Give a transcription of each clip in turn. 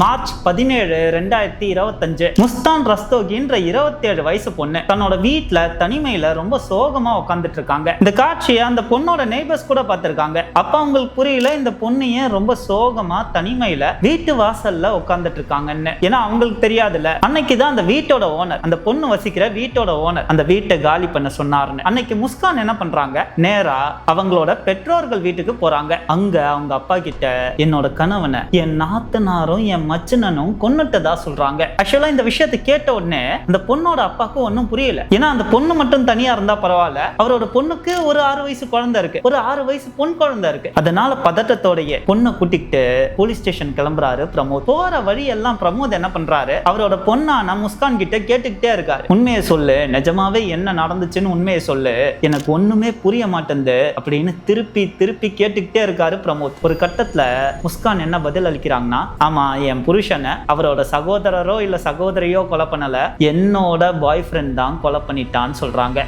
March பதினேழு ரெண்டாயிரத்தி இருபத்தஞ்சு. முஸ்தான் ரஸ்தோகின்ற இருபத்தேழு வயசு பொண்ணு. தன்னோட வீட்டுல தனிமையில ரொம்ப சோகமா உட்காந்துட்டு இருக்காங்க இந்த காட்சியை அந்த பொண்ணோட நெய்பர்ஸ் கூட பார்த்திருக்காங்க. அப்ப அவங்களுக்கு புரியல இந்த பொண்ணு ஏன் ரொம்ப சோகமா தனிமையில வீட்டு வாசல்ல உட்காந்துட்டு இருக்காங்கன்னு ஏன்னா அவங்களுக்கு தெரியாதுல்ல. அன்னைக்கு தான் அந்த வீட்டோட ஓனர் அந்த பொண்ணு வசிக்கிற வீட்டோட ஓனர் அந்த வீட்டை காலி பண்ண சொன்னாருன்னு. அன்னைக்கு முஸ்கான் என்ன பண்றாங்க? நேரா அவங்களோட பெற்றோர்கள் வீட்டுக்கு போறாங்க. அங்க அவங்க அப்பா கிட்ட என்னோட கணவனை என் நாத்தனாரும் என் மச்சினனும் கொன்னுட்டதா சொல்றாங்க. ஆக்சுவலா இந்த விஷயத்தை கேட்ட உடனே அந்த பொண்ணோட அப்பாவுக்கு ஒன்றும் புரியல. ஏன்னா அந்த பொண்ணு மட்டும் தனியா இருந்தா பரவாயில்ல. அவரோட பொண்ணுக்கு ஒரு ஆறு வயசு குழந்தை இருக்கு. ஒரு ஆறு வயசு பொன் குழந்தை இருக்கு. அதனால பதட்டத்தோடைய பொண்ணை கூட்டிக்கிட்டு போலீஸ் ஸ்டேஷன் கிளம்புறாரு பிரமோத். போற வழி எல்லாம் பிரமோத் என்ன பண்றாரு? அவரோட பொண்ணான முஸ்கான் கிட்ட கேட்டுக்கிட்டே இருக்காரு. உண்மையை சொல்லு. நிஜமாவே என்ன நடந்துச்சுன்னு உண்மையை சொல்லு. எனக்கு ஒண்ணுமே புரிய மாட்டேங்குது. அப்படின்னு திருப்பி திருப்பி கேட்டுக்கிட்டே இருக்காரு பிரமோத். ஒரு கட்டத்துல முஸ்கான் என்ன பதில் அளிக்கிறாங்கன்னா ஆமா என் புருஷனை அவரோட சகோதரரோ இல்ல சகோதரியோ கொலை பண்ணல. என்னோட பாய் ஃப்ரெண்ட் தான் கொலை பண்ணிட்டான்னு சொல்றாங்க.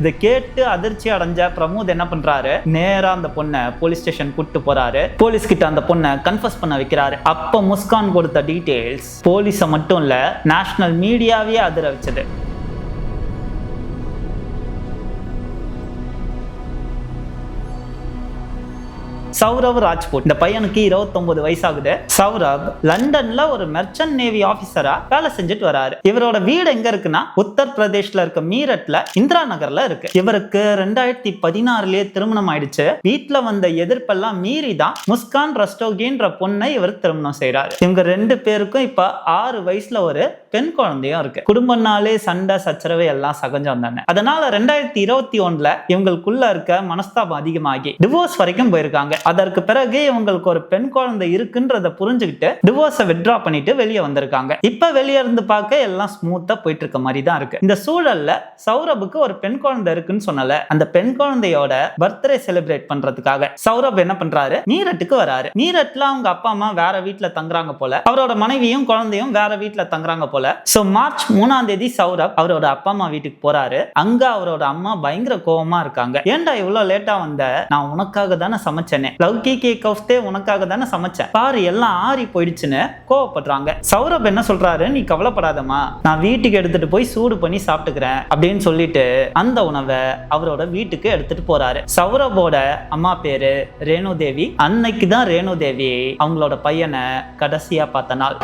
இதை கேட்டு அதிர்ச்சி அடைஞ்ச பிரமோத் என்ன பண்றாரு? நேரா அந்த பொண்ணை போலீஸ் ஸ்டேஷன் கூட்டு போறாரு. போலீஸ் கிட்ட அந்த பொண்ணை கன்ஃபர்ஸ் பண்ண வைக்கிறாரு. அப்ப முஸ்கான் கொடுத்த டீடைல்ஸ் போலீஸை மட்டும் இல்ல நேஷனல் மீடியாவே அதிர வச்சது. சௌரவ் ராஜ்புட் இந்த பையனுக்கு 29 வயசாகுது. சௌரவ் லண்டன்ல ஒரு மெர்ச்சன்ட் நேவி ஆபீசரா வேலை செஞ்சுட்டு வராரு. இவரோட வீடு எங்க இருக்குன்னா உத்தர் பிரதேஷ்ல இருக்க மீரட்ல இந்திரா நகர்ல இருக்கு. இவருக்கு ரெண்டாயிரத்தி பதினாறுலயே திருமணம் ஆயிடுச்சு. வீட்டுல வந்த எதிர்ப்பெல்லாம் மீறி தான் முஸ்கான் ரஸ்டோகின்ற பொண்ணை இவர் திருமணம் செய்யறாரு இவங்க ரெண்டு பேருக்கும் இப்ப ஆறு வயசுல ஒரு பெண் குழந்தையும் இருக்கு. குடும்பம்னாலே சண்டை சச்சரவை எல்லாம் சகஜம் தானே. அதனால ரெண்டாயிரத்தி இருபத்தி ஒண்ணுல இவங்களுக்குள்ள இருக்க மனஸ்தாபம் அதிகமாகி டிவோர்ஸ் வரைக்கும் போயிருக்காங்க. அதற்கு பிறகு இவங்களுக்கு ஒரு பெண் குழந்தை இருக்குன்றத புரிஞ்சுக்கிட்டு டிவோர்ஸை வித்ட்ரா பண்ணிட்டு வெளியே வந்திருக்காங்க. இப்ப வெளியே இருந்து பார்க்க எல்லாம் ஸ்மூத்தா போயிட்டு இருக்க மாதிரி தான் இருக்கு. இந்த சூழல்ல சௌரபுக்கு ஒரு பெண் குழந்தை இருக்குன்னு சொன்னல. அந்த பெண் குழந்தையோட பர்த்டே செலிப்ரேட் பண்றதுக்காக சௌரப் என்ன பண்றாரு? நீரட்டுக்கு வராரு. நீரட்ல அவங்க அப்பா அம்மா வேற வீட்டுல தங்குறாங்க போல. அவரோட மனைவியும் குழந்தையும் வேற வீட்டுல தங்குறாங்க போல. சோ மார்ச் மூணாம் தேதி சௌரப் அவரோட அப்பா அம்மா வீட்டுக்கு போறாரு. அங்க அவரோட அம்மா பயங்கர கோபமா இருக்காங்க. ஏன்டா இவ்வளவு லேட்டா வந்த? நான் உனக்காக தானே சமைச்சேனே. லவ்கி கே கவுஸ்தே உனக்காக தானே சமைச்சேன். பாரு எல்லாம் ஆறி போயிடுச்சுன்னு கோவப்படுறாங்க. சௌரப் என்ன சொல்றாரு? நீ கவலைப்படாதம்மா. நான் வீட்டுக்கு எடுத்துட்டு போய் சூடு பண்ணி சாப்பிட்டுக்கிறேன் அப்படின்னு சொல்லிட்டு அந்த உணவை அவரோட வீட்டுக்கு எடுத்துட்டு போறாரு. சௌரபோட அம்மா பேரு ரேணு தேவி அன்னைக்கு தான் ரேணு தேவி அவங்களோட பையனை கடைசியா பார்த்த நாள்.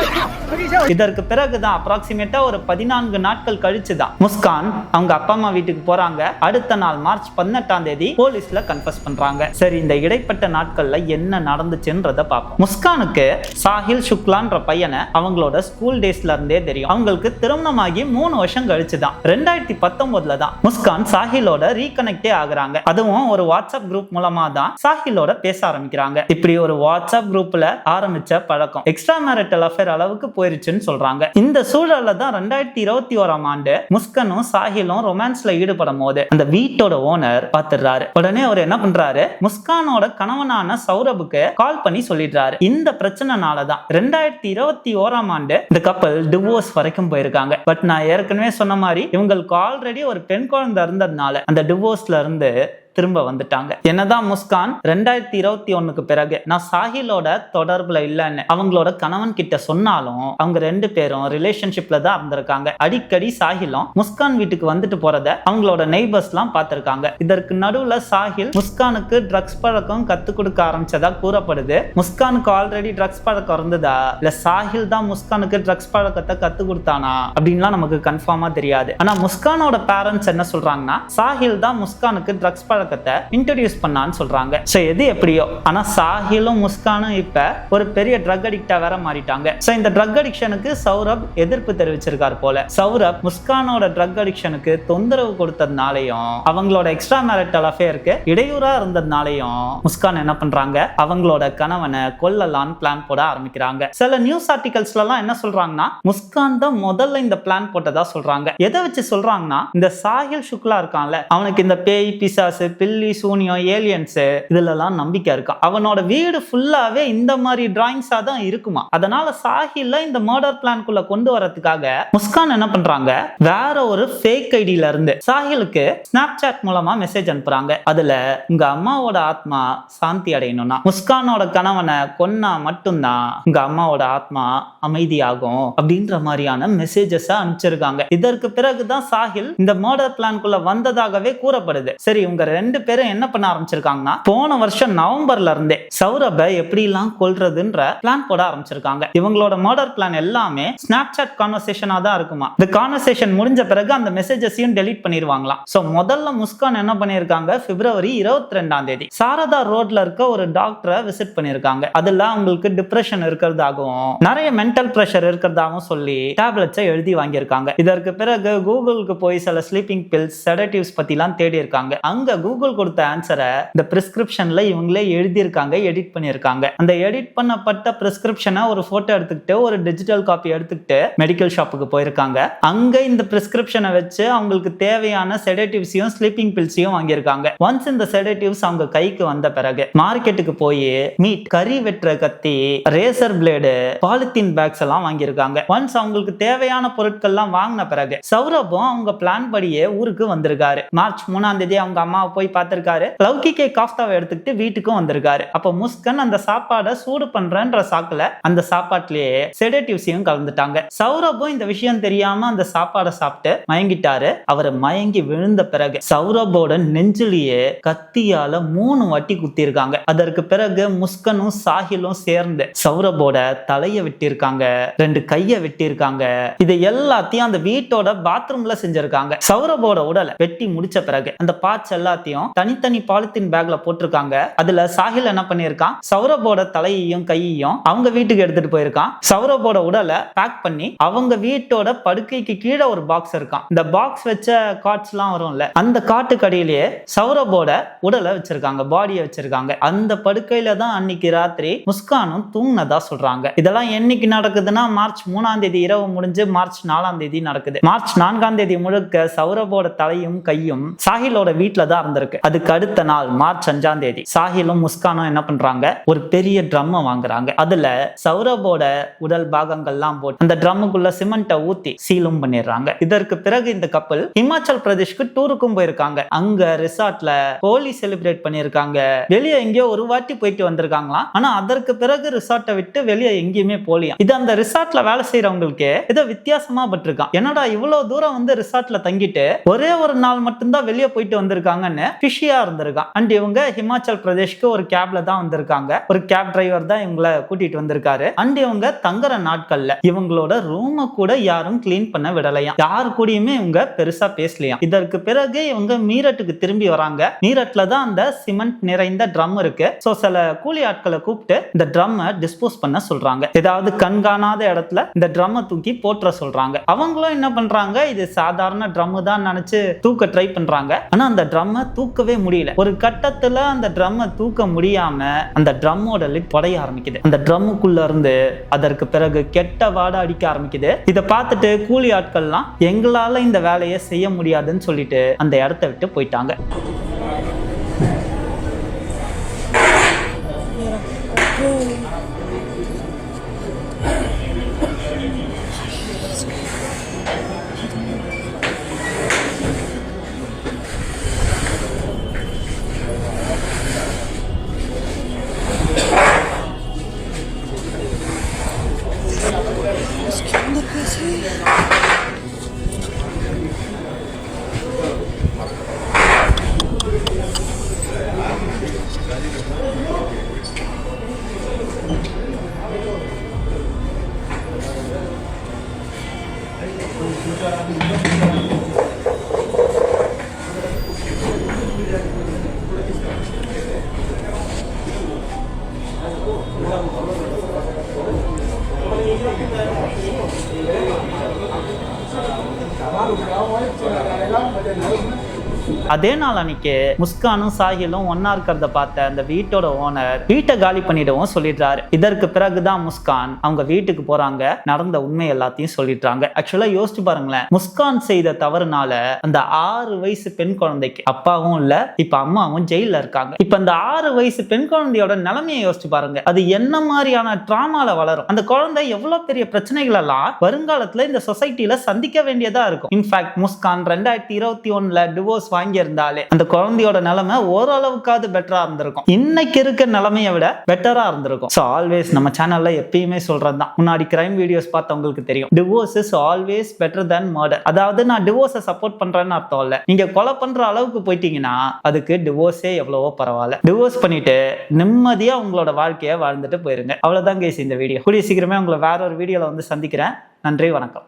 Oh, இதற்கு பிறகுதான் அப்ராக்சிமேட்டா ஒரு பதினான்கு நாட்கள் கழிச்சு தான் முஸ்கான் அவங்க அப்பா அம்மா வீட்டுக்கு போறாங்க. அடுத்த நாள் மார்ச் பதினெட்டாம் தேதி போலீஸ்ல கன்ஃபர்ஸ் பண்றாங்க. சரி இந்த இடைப்பட்ட நாட்கள்ல என்ன நடந்துச்சுன்றத பார்ப்போம் முஸ்கானுக்கு சாஹில் சுக்லான்ற பையனை அவங்களோட ஸ்கூல் டேஸ்ல இருந்தே தெரியும். அவங்களுக்கு திருமணமாகி மூணு வருஷம் கழிச்சு தான் ரெண்டாயிரத்தி பத்தொன்பதுல தான் முஸ்கான் சாஹிலோட ரீகனெக்டே ஆகுறாங்க. அதுவும் ஒரு வாட்ஸ்அப் குரூப் மூலமா தான் சாஹிலோட பேச ஆரம்பிக்கிறாங்க. இப்படி ஒரு வாட்ஸ்அப் குரூப்ல ஆரம்பிச்ச பழக்கம். எக்ஸ்ட்ரா மேரிட்டல் அஃபேர் அளவுக்கு போயிருச்சுன்னு சொல்றாங்க. இந்த சூழல்ல தான் ரெண்டாயிரத்தி இருபத்தி ஓராம் ஆண்டு முஸ்கனும் சாஹிலும் ரொமான்ஸ்ல ஈடுபடும் போது அந்த வீட்டோட ஓனர் பாத்துறாரு உடனே அவர் என்ன பண்றாரு? முஸ்கானோட கணவனான சௌரபுக்கு கால் பண்ணி சொல்லிடுறாரு. இந்த பிரச்சனைனால தான் ரெண்டாயிரத்தி இருபத்தி ஓராம் ஆண்டு இந்த கப்பல் டிவோர்ஸ் வரைக்கும் போயிருக்காங்க. பட் நான் ஏற்கனவே சொன்ன மாதிரி இவங்களுக்கு ஆல்ரெடி ஒரு பெண் குழந்தை இருந்ததுனால அந்த டிவோர்ஸ்ல இருந்து திரும்ப வந்துட்டாங்க. என்னதான் முஸ்கான் ரெண்டாயிரத்தி இருபத்தி ஒண்ணுக்கு பிறகு நான் சாஹிலோட தொடர்புல இல்லைன்னு அவங்களோட கணவன் கிட்ட சொன்னாலும் அவங்க ரெண்டு பேரும் ரிலேஷன்ஷிப்ல தான் இருந்திருக்காங்க. அடிக்கடி சாஹிலும் முஸ்கான் வீட்டுக்கு வந்துட்டு போறத அவங்களோட நெய்பர்ஸ் எல்லாம் பார்த்திருக்காங்க. இதற்கு நடுவுல சாஹில் முஸ்கானுக்கு ட்ரக்ஸ் பழக்கம் கத்து கொடுக்க ஆரம்பிச்சதா கூறப்படுது. முஸ்கானுக்கு ஆல்ரெடி ட்ரக்ஸ் பழக்கம் இருந்ததா? இல்ல சாஹில் தான் முஸ்கானுக்கு ட்ரக்ஸ் பழக்கத்தை கத்து கொடுத்தானா? அப்படின்லாம் நமக்கு கன்ஃபார்மா தெரியாது. ஆனா முஸ்கானோட பேரண்ட்ஸ் என்ன சொல்றாங்கன்னா சாஹில் தான் முஸ்கானுக்கு ட்ரக்ஸ் பழக்கம் பழக்கத்தை இன்ட்ரடியூஸ் பண்ணான்னு சொல்றாங்க. ஸோ எது எப்படியோ? ஆனா சாஹிலும் முஸ்கானும் இப்ப ஒரு பெரிய ட்ரக் அடிக்டா வேற மாறிட்டாங்க. ஸோ இந்த ட்ரக் அடிக்ஷனுக்கு சௌரப் எதிர்ப்பு தெரிவிச்சிருக்கார் போல. சௌரப் முஸ்கானோட ட்ரக் அடிக்ஷனுக்கு தொந்தரவு கொடுத்ததுனாலையும் அவங்களோட எக்ஸ்ட்ரா மேரிட்டல் அஃபேருக்கு இடையூறா இருந்ததுனாலையும் முஸ்கான் என்ன பண்றாங்க? அவங்களோட கணவனை கொல்லலான்னு பிளான் போட ஆரம்பிக்கிறாங்க. சில நியூஸ் ஆர்டிகல்ஸ்ல எல்லாம் என்ன சொல்றாங்கன்னா முஸ்கான் தான் முதல்ல இந்த பிளான் போட்டதா சொல்றாங்க. எதை வச்சு சொல்றாங்கன்னா இந்த சாஹில் சுக்லா இருக்கான்ல அவனுக்கு இந்த பேய் பிசாசு பில்லி சூனியம் ஏலியன்ஸு இதுலலாம் நம்பிக்கை இருக்கும் அவனோட வீடு ஃபுல்லாகவே இந்த மாதிரி டிராயிங்ஸாக தான் இருக்குமா? அதனால சாஹில இந்த மர்டர் பிளான்குள்ள கொண்டு வரதுக்காக முஸ்கான் என்ன பண்றாங்க? வேற ஒரு ஃபேக் ஐடியில இருந்து சாஹிலுக்கு ஸ்னாப் சாட் மூலமா மெசேஜ் அனுப்புறாங்க. அதுல உங்க அம்மாவோட ஆத்மா சாந்தி அடையணும்னா முஸ்கானோட கணவனை கொன்னா மட்டும்தான் உங்க அம்மாவோட ஆத்மா அமைதியாகும் அப்படின்ற மாதிரியான மெசேஜஸ் அனுப்பிச்சிருக்காங்க. இதற்கு பிறகுதான் சாஹில் இந்த மர்டர் பிளான்குள்ள வந்ததாகவே கூறப்படுது. சரி உங்க ரெண்டு பேரும் என்ன பண்ண ஆரம்பிச்சிருக்காங்கன்னா போன வருஷம் நவம்பர்ல இருந்தே சௌரபை எப்படிலாம் கொள்றதுன்ற பிளான் போட ஆரம்பிச்சிருக்காங்க. இவங்களோட மர்டர் பிளான் எல்லாமே ஸ்னாப் சாட் கான்வர்சேஷனா தான் இருக்குமா? இந்த கான்வர்சேஷன் முடிஞ்ச பிறகு அந்த மெசேஜஸையும் டெலிட் பண்ணிடுவாங்களாம் ஸோ முதல்ல முஸ்கான் என்ன பண்ணியிருக்காங்க பிப்ரவரி இருபத்தி ரெண்டாம் தேதி சாரதா ரோட்ல இருக்க ஒரு டாக்டரை விசிட் பண்ணியிருக்காங்க அதுல அவங்களுக்கு டிப்ரெஷன் இருக்கிறதாகவும் நிறைய மென்டல் ப்ரெஷர் இருக்கிறதாகவும் சொல்லி டேப்லெட்ஸை எழுதி வாங்கியிருக்காங்க. இதற்கு பிறகு கூகுளுக்கு போய் சில ஸ்லீப்பிங் பில்ஸ் செடட்டிவ்ஸ் பத்திலாம் தேடி இருக்காங்க அங்க கூகுள் கொடுத்த ஆன்சரை இந்த பிரிஸ்கிரிப்ஷன்ல இவங்களே எழுதியிருக்காங்க எடிட் பண்ணியிருக்காங்க. அந்த எடிட் பண்ணப்பட்ட பிரிஸ்கிரிப்ஷனை ஒரு போட்டோ எடுத்துக்கிட்டு ஒரு டிஜிட்டல் காப்பி எடுத்துக்கிட்டு மெடிக்கல் ஷாப்புக்கு போயிருக்காங்க. அங்க இந்த பிரிஸ்கிரிப்ஷனை வச்சு அவங்களுக்கு தேவையான செடேட்டிவ்ஸையும் ஸ்லீப்பிங் பில்ஸையும் வாங்கியிருக்காங்க. ஒன்ஸ் இந்த செடேட்டிவ்ஸ் அவங்க கைக்கு வந்த பிறகு மார்க்கெட்டுக்கு போய் மீட் கறி வெட்டுற கத்தி ரேசர் பிளேடு பாலித்தீன் பேக்ஸ் எல்லாம் வாங்கியிருக்காங்க. ஒன்ஸ் அவங்களுக்கு தேவையான பொருட்கள்லாம் வாங்கின பிறகு சௌரபும் அவங்க பிளான் படியே ஊருக்கு வந்திருக்காரு. மார்ச் மூணாம் தேதி அவங்க அம்மாவை போய் பார்த்திருக்காரு. லௌகிகே காஃப்தாவை எடுத்துக்கிட்டு வீட்டுக்கும் வந்திருக்காரு. அப்ப முஸ்கன் அந்த சாப்பாடை சூடு பண்றன்ற சாக்குல அந்த சாப்பாட்டிலேயே செடேட்டிவ்ஸையும் கலந்துட்டாங்க. சௌரபும் இந்த விஷயம் தெரியாம அந்த சாப்பாடை சாப்பிட்டு மயங்கிட்டாரு. அவர் மயங்கி விழுந்த பிறகு சௌரபோட நெஞ்சிலேயே கத்தியால மூணு வாட்டி குத்திருக்காங்க. அதற்கு பிறகு முஸ்கனும் சாஹிலும் சேர்ந்து சௌரபோட தலையை வெட்டியிருக்காங்க. ரெண்டு கையை வெட்டியிருக்காங்க. இது எல்லாத்தையும் அந்த வீட்டோட பாத்ரூம்ல செஞ்சிருக்காங்க. சௌரபோட உடலை வெட்டி முடிச்ச பிறகு அந்த பார்ட்ஸ் எல்லாத்தையும் எல்லாத்தையும் தனித்தனி பாலித்தீன் பேக்ல போட்டிருக்காங்க. அதுல சாஹில் என்ன பண்ணிருக்கான் சௌரபோட தலையையும் கையையும் அவங்க வீட்டுக்கு எடுத்துட்டு போயிருக்கான். சௌரபோட உடலை பேக் பண்ணி அவங்க வீட்டோட படுக்கைக்கு கீழே ஒரு பாக்ஸ் இருக்கான். இந்த பாக்ஸ் வச்ச காட்ஸ் எல்லாம் வரும்ல அந்த காட்டுக்கடியிலேயே சௌரபோட உடலை வச்சிருக்காங்க பாடியை வச்சிருக்காங்க. அந்த படுக்கையில தான் அன்னைக்கு ராத்திரி முஸ்கானும் தூங்கினதா சொல்றாங்க. இதெல்லாம் என்னைக்கு நடக்குதுன்னா மார்ச் மூணாம் தேதி இரவு முடிஞ்சு மார்ச் நாலாம் தேதி நடக்குது. மார்ச் நான்காம் தேதி முழுக்க சௌரபோட தலையும் கையும் சாஹிலோட வீட்டுல தான் இருந்திருக்கு அதுக்கு அடுத்த நாள் மார்ச் அஞ்சாம் தேதி சாஹிலும் முஸ்கானும் என்ன பண்றாங்க? ஒரு பெரிய ட்ரம் வாங்குறாங்க. அதுல சௌரபோட உடல் பாகங்கள்லாம் போட்டு அந்த ட்ரம்முக்குள்ள சிமெண்ட்டை ஊத்தி சீலும் பண்ணிடுறாங்க. இதற்கு பிறகு இந்த கப்பல் இமாச்சல் பிரதேஷ்க்கு டூருக்கும் போயிருக்காங்க. அங்க ரிசார்ட்ல ஹோலி செலிப்ரேட் பண்ணிருக்காங்க வெளியே எங்கேயோ ஒரு வாட்டி போயிட்டு வந்திருக்காங்களாம். ஆனா அதற்கு பிறகு ரிசார்ட்டை விட்டு வெளியே எங்கேயுமே போலியா? இது அந்த ரிசார்ட்ல வேலை செய்யறவங்களுக்கு ஏதோ வித்தியாசமா பட்டிருக்கான் என்னடா இவ்வளவு தூரம் வந்து ரிசார்ட்ல தங்கிட்டு ஒரே ஒரு நாள் மட்டும்தான் வெளியே போயிட்டு வந்திருக்காங்கன்னு ஃபிஷியா இருந்திருக்கான். அண்ட் இவங்க ஹிமாச்சல் பிரதேஷ்க்கு ஒரு கேப்ல தான் வந்திருக்காங்க. ஒரு கேப் டிரைவர் தான் இவங்களை கூட்டிட்டு வந்திருக்காரு. அண்ட் இவங்க தங்குற நாட்கள்ல இவங்களோட ரூமை கூட யாரும் கிளீன் பண்ண விடலையாம். யாரு கூடயுமே இவங்க பெருசா பேசலையாம். இதற்கு பிறகு இவங்க மீரட்டுக்கு திரும்பி வராங்க. மீரட்ல தான் அந்த சிமெண்ட் நிறைந்த ட்ரம் இருக்கு. ஸோ சில கூலி ஆட்களை கூப்பிட்டு இந்த ட்ரம்மை டிஸ்போஸ் பண்ண சொல்றாங்க. ஏதாவது கண்காணாத இடத்துல இந்த ட்ரம்மை தூக்கி போட்டுற சொல்றாங்க. அவங்களும் என்ன பண்றாங்க? இது சாதாரண ட்ரம் தான் நினைச்சு தூக்க ட்ரை பண்றாங்க. ஆனா அந்த ட்ரம்மை தூக்கவே முடியல. ஒரு கட்டத்துல அந்த ட்ரம்மை தூக்க முடியாம அந்த ட்ரம்மோட லிட் உடைய ஆரம்பிக்குது. அந்த ட்ரம்முக்குள்ள இருந்து அதற்கு பிறகு கெட்ட வாடை அடிக்க ஆரம்பிக்குது. இதை பார்த்துட்டு கூலி ஆட்கள்லாம் எங்களால இந்த வேலையை செய்ய முடியாதுன்னு சொல்லிட்டு அந்த இடத்த விட்டு போயிட்டாங்க. Ah, lo que vamos a hacer es adelante, adelante. அதே நாள் அன்னைக்கு முஸ்கானும் சாஹிலும் ஒன்னா இருக்கிறத பார்த்த அந்த வீட்டோட ஓனர் வீட்டை காலி பண்ணிடவும் சொல்லிடுறாரு. இதற்கு பிறகுதான் முஸ்கான் அவங்க வீட்டுக்கு போறாங்க. நடந்த உண்மை எல்லாத்தையும் சொல்லிடுறாங்க. ஆக்சுவலா யோசிச்சு பாருங்களேன். முஸ்கான் செய்த தவறுனால அந்த ஆறு வயசு பெண் குழந்தைக்கு அப்பாவும் இல்ல இப்ப அம்மாவும் ஜெயில இருக்காங்க. இப்ப அந்த ஆறு வயசு பெண் குழந்தையோட நிலைமையை யோசிச்சு பாருங்க. அது என்ன மாதிரியான ட்ராமால வளரும்? அந்த குழந்தை எவ்வளவு பெரிய பிரச்சனைகள் எல்லாம் வருங்காலத்துல இந்த சொசைட்டில சந்திக்க வேண்டியதா இருக்கும். இன்ஃபேக்ட் முஸ்கான் ரெண்டாயிரத்தி இருபத்தி ஒண்ணுல டிவோர்ஸ் வாங்கி இருந்தாலே அந்த குழந்தையோட நிலைமை ஓரளவுக்காவது பெட்டரா இருந்திருக்கும். இன்னைக்கு இருக்க நிலைமையை விட பெட்டரா இருந்திருக்கும். ஸோ ஆல்வேஸ் நம்ம சேனல்ல எப்பயுமே சொல்றது தான் முன்னாடி கிரைம் வீடியோஸ் பார்த்தவங்களுக்கு தெரியும். Divorce is always better than murder அதாவது நான் டிவோர்ஸை சப்போர்ட் பண்றேன்னு அர்த்தம் இல்லை. நீங்க கொலை பண்ற அளவுக்கு போயிட்டீங்கன்னா அதுக்கு டிவோர்ஸே எவ்வளவோ பரவாயில்ல. டிவோர்ஸ் பண்ணிட்டு நிம்மதியா உங்களோட வாழ்க்கையை வாழ்ந்துட்டு போயிருங்க. அவ்வளவுதான் கேஸ் இந்த வீடியோ கூடிய சீக்கிரமே உங்களை வேற ஒரு வீடியோல வந்து சந்திக்கிறேன். நன்றி வணக்கம்.